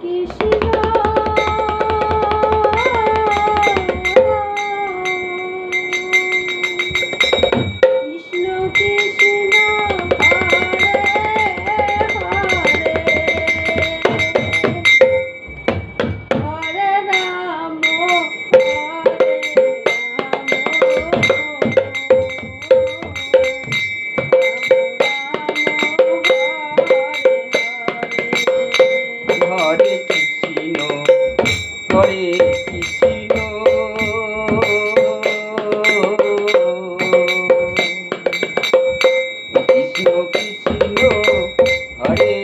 কৃষ্ণ। ঘরে কি ছিল কৃষ্ণ কৃষ্ণ হরে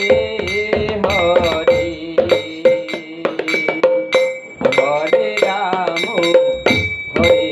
হরে। হরে রাম হরে